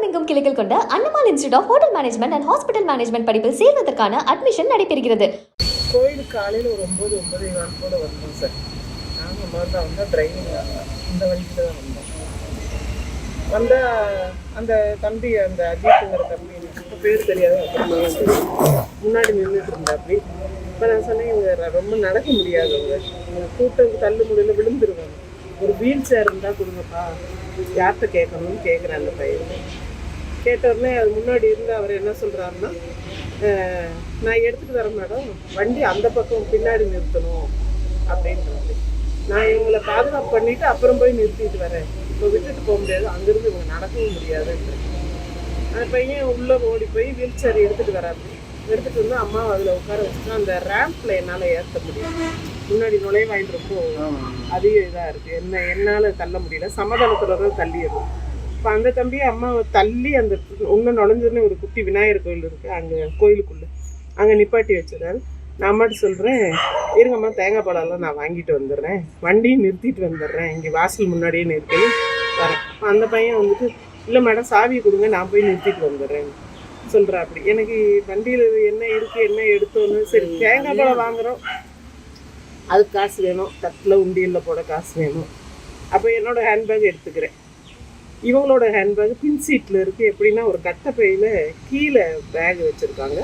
உலகமெங்கும் கிளைகள் கொண்ட அன்னமால் institute of hotel management and hospital management படிப்பில் சேர்வதற்கான அட்மிஷன் நடைபெறுகிறது. கோயில் காலையில் ஒரு ஒம்பது ஒம்பது நாள் கூட வந்தோம் சார். நாங்கள் முதல்ல வந்தால் டிரைவிங் இந்த வழியில் தான் வந்தோம். வந்தால் அந்த தம்பி அந்த அஜித்துங்கிற தம்பி எனக்கு பேர் தெரியாது அப்புறமா முன்னாடி நின்றுட்டு இருந்தாப்படி இப்போ நான் சொன்னேன் இவங்க ரொம்ப நடக்க முடியாதவங்க. கூட்டம் தள்ளு முடியல விழுந்துருவாங்க. ஒரு வீல் சேர் இருந்தால் கொடுங்கப்பா. யார்கிட்ட கேட்கணும்னு கேட்குறேன் அந்த பையன். கேட்ட உடனே அது முன்னாடி இருந்து அவர் என்ன சொல்கிறாருன்னா நான் எடுத்துகிட்டு வரேன் மேடம். வண்டி அந்த பக்கம் பின்னாடி நிறுத்தணும். அப்படின்றாரு. நான் இவங்களை பாதுகாப்பு பண்ணிட்டு அப்புறம் போய் நிறுத்திட்டு வரேன். இப்போ விட்டுட்டு போக முடியாது. அங்கேருந்து இவங்க நடக்கவும் முடியாதுன்ற அந்த பையன் உள்ளே ஓடி போய் வீல் சேர் எடுத்துகிட்டு வராரு. எடுத்துகிட்டு வந்து அம்மா அதில் உட்கார வச்சுட்டு அந்த ரேம்பில் என்னால் ஏற்ற முடியும் முன்னாடி நுழைவாயின் ரொம்ப அதிக இதாக இருக்குது என்ன என்னால் தள்ள முடியல. சமாதானத்தில் தான் தள்ளிடுறோம். இப்போ அந்த தம்பியை அம்மா தள்ளி அந்த உள்ள நுழைஞ்சோடனே ஒரு குட்டி விநாயகர் கோயில் இருக்குது அங்கே கோயிலுக்குள்ளே. அங்கே நிப்பாட்டி வச்சிடறாரு. நான் மட்டும் சொல்கிறேன் இருங்கம்மா தேங்காய் பழம்லாம் நான் வாங்கிட்டு வந்துடுறேன். வண்டியும் நிறுத்திட்டு வந்துடுறேன். இங்கே வாசல் முன்னாடியே நிறுத்தி வரேன். அந்த பையன் வந்துட்டு இல்லை மேடம் சாவியை கொடுங்க நான் போய் நிறுத்திட்டு வந்துடுறேன். சொல்கிறா அப்படி. எனக்கு வண்டியில் என்ன இருக்குது என்ன எடுத்தோன்னு சரி தேங்காய் பழம் வாங்குகிறோம் அதுக்கு காசு வேணும். தட்டில் உண்டியலில் போட காசு வேணும். அப்போ என்னோட ஹேண்ட்பேக் எடுத்துக்கிறேன். இவங்களோட ஹேண்ட்பேக் பின் சீட்டில் இருக்குது எப்படின்னா ஒரு கட்டப்பையில் கீழே பேக் வச்சுருக்காங்க.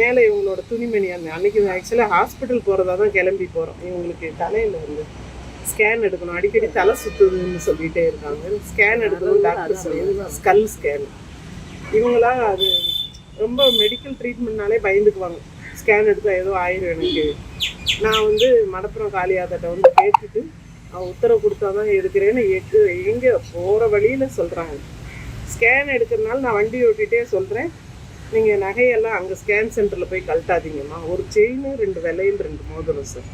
மேலே இவங்களோட துணிமணி அந்த அன்னைக்கு ஆக்சுவலாக ஹாஸ்பிட்டல் போகிறதா தான் கிளம்பி போகிறோம் இவங்களுக்கு தலையில் வந்து ஸ்கேன் எடுக்கணும். அடிக்கடி தலை சுற்றுதுன்னு சொல்லிகிட்டே இருக்காங்க. ஸ்கேன் எடுக்கணும் டாக்டர் சொல்லி ஸ்கல் ஸ்கேன் இவங்களா அது ரொம்ப மெடிக்கல் ட்ரீட்மெண்ட்னாலே பயந்துக்குவாங்க. ஸ்கேன் எடுத்தால் ஏதோ ஆயிரும் எனக்கு. நான் வந்து மடப்புறம் காளியாத்தட்ட வந்து கேட்டுட்டு உத்தரவு கொடுத்தாதான் இருக்கிறேன்னு எடுக்கிறேன்னு எக்கு எங்கே போகிற வழியில் சொல்கிறாங்க ஸ்கேன் எடுக்கிறனால நான் வண்டி ஓட்டிகிட்டே சொல்கிறேன் நீங்கள் நகையெல்லாம் அங்கே ஸ்கேன் சென்டரில் போய் கழட்டாதீங்கம்மா. ஒரு செயின் ரெண்டு விலையில் ரெண்டு மோதிரம் சார்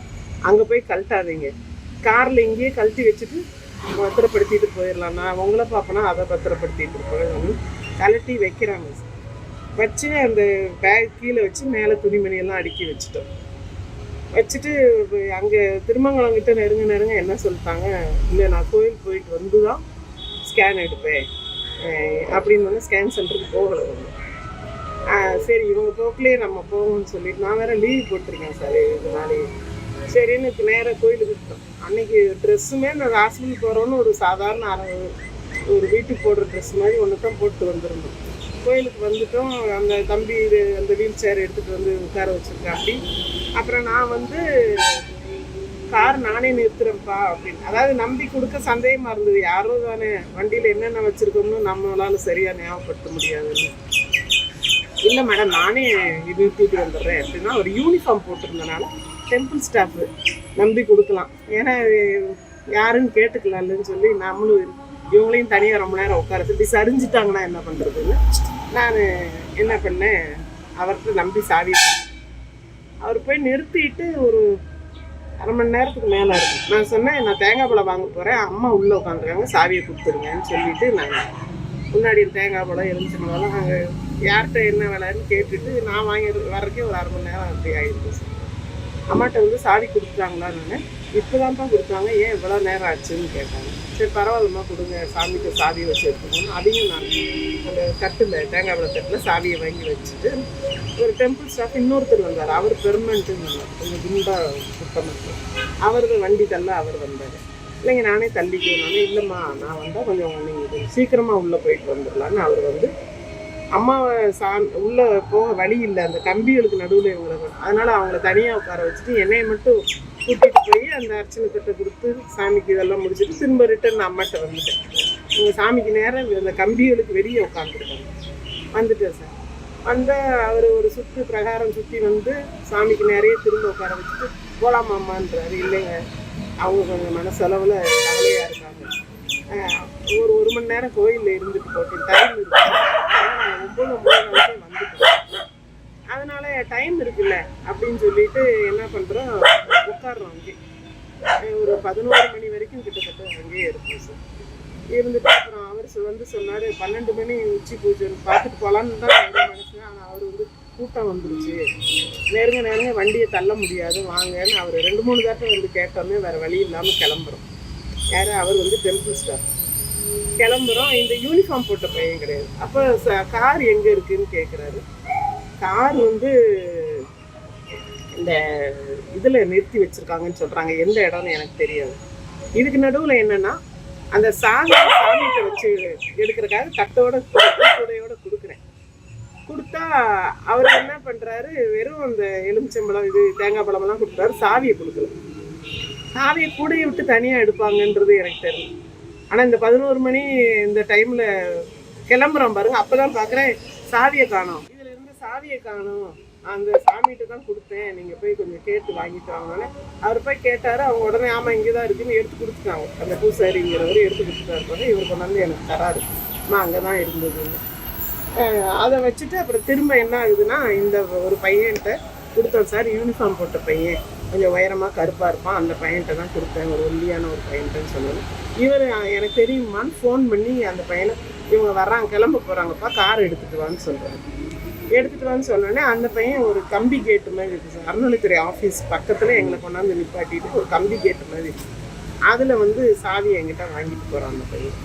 அங்கே போய் கழட்டாதீங்க. காரில் இங்கேயே கழட்டி வச்சுட்டு பத்திரப்படுத்திட்டு போயிடலாம் நான் உங்களை பார்ப்பனா அதை பத்திரப்படுத்திட்டு போயிடணும் கழட்டி வைக்கிறாங்க சார் வச்சு அந்த பேக் கீழே வச்சு மேலே துணிமணியெல்லாம் அடுக்கி வச்சுட்டோம். வச்சுட்டு அங்கே திருமங்கலங்கிட்ட நெருங்க நெருங்க என்ன சொல்லிட்டாங்க? இல்லை நான் கோயில் போயிட்டு வந்து தான் ஸ்கேன் எடுப்பேன். அப்படின்னு வந்து ஸ்கேன் சென்டருக்கு போகலை வந்து சரி இவங்க போக்கிலே நம்ம போவோம்னு சொல்லிட்டு நான் வேற லீவ் போட்டிருக்கேன் சார் இதனாலே. சரின்னு நேராக கோயிலுக்கு விட்டோம் அன்னைக்கு ட்ரெஸ்ஸுமே நான் ஹாஸ்பிட்டல் போகிறோன்னு ஒரு சாதாரண அரை ஒரு வீட்டுக்கு போடுற ட்ரெஸ் மாதிரி ஒன்று தான் போட்டு வந்திருந்தோம். கோயிலுக்கு வந்துட்டோம். அந்த தம்பி இது அந்த வீல் சேர் எடுத்துகிட்டு வந்து உட்கார வச்சிருக்கேன் அப்படி அப்புறம் நான் வந்து கார் நானே நிறுத்துறேன்ப்பா அப்படின்னு. அதாவது நம்பி கொடுக்க சந்தேகமாக இருந்தது. யாரோ தானே வண்டியில் என்னென்ன வச்சுருக்கோம்னு நம்மளால சரியாக ஞாபகப்படுத்த முடியாதுன்னு. இல்லை மேடம் நானே நிறுத்திட்டு வந்துடுறேன் அப்படின்னா ஒரு யூனிஃபார்ம் போட்டிருந்தனால டெம்பிள் ஸ்டாஃப் நம்பி கொடுக்கலாம். ஏன்னா யாருன்னு யாருன்னு இல்லைன்னு சொல்லி நம்மளும் இவங்களையும் தனியாக ரொம்ப நேரம் உட்கார சொல்லி சரிஞ்சிட்டாங்கன்னா என்ன பண்ணுறதுன்னு நான் என்ன பண்ணேன் அவர்கிட்ட நம்பி சாவி அவர் போய் நிறுத்திட்டு ஒரு அரை மணி நேரத்துக்கு மேலே இருக்கும் நான் சொன்னேன் நான் தேங்காய் பழம் வாங்க போகிறேன் அம்மா உள்ளே உட்காந்துருக்காங்க. சாவியை கொடுத்துருங்கன்னு சொல்லிட்டு நான் முன்னாடி தேங்காய் பழம் எலுமிச்சம்பழம் நாங்கள் யார்கிட்ட என்ன விலைன்னு கேட்டுட்டு நான் வாங்கி வர்றதுக்கே ஒரு அரை மணி நேரம் அப்படி ஆயிடுச்சு. அம்மாட்ட வந்து சாவி கொடுத்துட்டாங்களான்னு இப்போதான்ப்பா கொடுத்தாங்க. ஏன் இவ்வளோ நேரம் ஆச்சுன்னு கேட்டாங்க. சரி பரவாயில்லம்மா கொடுங்க. சாமிக்கு சாவி வச்சு எடுத்துக்கணும் அதையும் நான் அந்த தட்டில் தேங்காய் பழ தட்டில் சாவியை வாங்கி வச்சுட்டு ஒரு டெம்பிள் ஸ்டாஃப் இன்னொருத்தர் வந்தார். அவர் பெர்மனண்ட்டுன்னு வந்தார் கொஞ்சம் குண்டாக சுத்தமாக அவர் வண்டி தள்ள அவர் வந்தார். இல்லைங்க நானே தள்ளிக்குவேன் இல்லைம்மா நான் வந்தால் கொஞ்சம் நீங்கள் சீக்கிரமாக உள்ளே போயிட்டு வந்துடலான்னு அவர் வந்து அம்மாவை சா உள்ளே போக வழி இல்லை. அந்த கம்பிகளுக்கு நடுவில் இவங்களை அதனால் அவங்கள தனியாக உட்கார வச்சுட்டு என்னையை மட்டும் கூட்டிகிட்டு போய் அந்த அர்ச்சனை தட்டை கொடுத்து சாமிக்கு இதெல்லாம் முடிச்சுட்டு திரும்ப ரிட்டர்ன் அம்மாட்ட வந்துட்டேன். உங்கள் சாமிக்கு நேரம் அந்த கம்பிகளுக்கு வெளியே உட்காந்துருக்காங்க வந்துட்டேன் சார். வந்தால் அவர் ஒரு சுற்று பிரகாரம் சுற்றி வந்து சாமிக்கு நிறைய திரும்ப உட்கார வச்சுட்டு போலாமாம்மான்றாரு இல்லைங்க. அவங்க கொஞ்சம் மனசளவில் கவலையாக இருக்காங்க. ஒரு ஒரு மணி நேரம் கோயிலில் இருந்துட்டு போட்டேன் டைம் இருக்கு. ஒம்பது ஒம்பது நாளைக்கே வந்துட்டோம் அதனால டைம் இருக்குல்ல? அப்படின்னு சொல்லிட்டு என்ன பண்ணுறோம் உட்காடுறோம் அங்கே ஒரு பதினோரு மணி வரைக்கும் கிட்டத்தட்ட அங்கேயே இருப்போம் சார். இருந்துட்டு அப்புறம் அவர் சொ- வந்து சொன்னார் பன்னெண்டு மணி உச்சி பூஜைன்னு பார்த்துட்டு போகலான்னு தான் அவர் மனசு ஆனால் அவர் வந்து கூட்டம் வந்துருச்சு. நேருங்க நேருங்க வண்டியை தள்ள முடியாது. வாங்கன்னு அவர் ரெண்டு மூணு தாட்டம் வந்து கேட்டோமே வேறு வழி இல்லாமல் கிளம்புறோம். யார்? அவர் வந்து டெம்பிள் ஸ்டார் கிளம்புறோம். இந்த யூனிஃபார்ம் போட்ட பையன் கிடையாது. அப்போ கார் எங்கே இருக்குன்னு கேட்குறாரு கார் வந்து இந்த இதில் நிறுத்தி வச்சுருக்காங்கன்னு சொல்கிறாங்க எந்த இடம்னு எனக்கு தெரியாது. இதுக்கு நடுவில் என்னென்னா அந்த சாமி சாமிகிட்ட வச்சு எடுக்கிறக்காக தட்டோட கூடையோட கொடுக்குறேன். கொடுத்தா அவர் என்ன பண்ணுறாரு வெறும் அந்த எலுமிச்சம்பழம் இது தேங்காய் பழமெல்லாம் கொடுக்குறாரு சாவியை கொடுக்கல. சாவியை கூடையை விட்டு தனியாக எடுப்பாங்கன்றது எனக்கு தெரியும் ஆனால் இந்த பதினோரு மணி இந்த டைமில் கிளம்புறோம் பாருங்க. அப்போ தான் பார்க்குறேன் சாவியை காணும். இதில் இருந்து சாவியை காணும். அந்த சாமிகிட்ட தான் கொடுத்தேன். நீங்கள் போய் கொஞ்சம் கேட்டு வாங்கிட்டு வாங்கன்னு. அவர் போய் கேட்டார். அவங்க உடனே ஆமாம் இங்கே தான் இருக்குன்னு எடுத்து கொடுத்துட்டாங்க. அந்த பூசாரிங்கிறவர் எடுத்து கொடுத்துட்டாரு பாரு இவர் கொண்டாந்து எனக்கு தராரு நான் அங்கே தான் இருந்ததுன்னு அதை வச்சுட்டு அப்புறம் திரும்ப என்ன ஆகுதுன்னா இந்த ஒரு பையன்கிட்ட கொடுத்தோம் சார். யூனிஃபார்ம் போட்ட பையன். கொஞ்சம் உயரமாக கருப்பாக இருப்பான். அந்த பையன்கிட்ட தான் கொடுத்தேன். ஒரு ஒல்லியான ஒரு பையன்கிட்டன்னு சொன்னேன் இவர் எனக்கு தெரியுமான்னு ஃபோன் பண்ணி அந்த பையனை இவங்க வர்றாங்க கிளம்ப போகிறாங்கப்பா கார் எடுத்துகிட்டு வான்னு சொல்கிறாங்க எடுத்துகிட்டு வந்து சொன்னோடனே அந்த பையன் ஒரு கம்பி கேட்டு மாதிரி இருக்குது சார். அறநிலைத்துறை ஆஃபீஸ் பக்கத்தில் எங்களை கொண்டாந்து நிப்பாட்டிட்டு ஒரு கம்பி கேட்டு மாதிரி அதில் வந்து சாவி என்கிட்ட வாங்கிட்டு போகிறான் அந்த பையன்.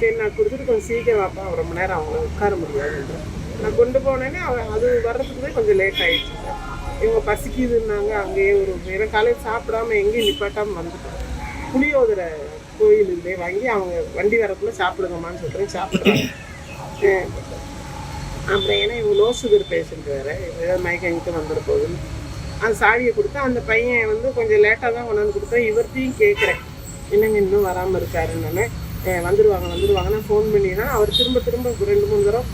சரி நான் கொடுத்துட்டு கொஞ்சம் சீக்கிரம் வாப்பா ரொம்ப நேரம் அவங்கள உட்கார முடியாதுன்ற நான் கொண்டு போனேன்னே அவன் அது வர்றதுக்குமே கொஞ்சம் லேட் ஆகிடுச்சு சார். இவங்க பசிக்குதுன்னாங்க அங்கேயே ஒரு நேரம் காலையில் சாப்பிடாம எங்கேயும் நிப்பாட்டாமல் வந்துட்டோம் புளியோதரை கோயில் வாங்கி அவங்க வண்டி வரக்குள்ளே சாப்பிடுங்கம்மான்னு சொல்கிறேன் சாப்பிட்றாங்க. அப்புறம் ஏன்னா இவங்க லோ சுகர் பேஷண்ட் வேறு. ஏதாவது மயக்கங்கிட்டு வந்துட போகுதுன்னு அந்த சாவியை கொடுத்தா அந்த பையன் வந்து கொஞ்சம் லேட்டாக தான் கொண்டாந்து கொடுத்தா இவர்த்தையும் கேட்குறேன். என்னங்க இன்னும் வராமல் இருக்காருன்னு. வந்துடுவாங்க நான் ஃபோன் பண்ணினா அவர் திரும்ப திரும்ப ரெண்டு மூணு தடவை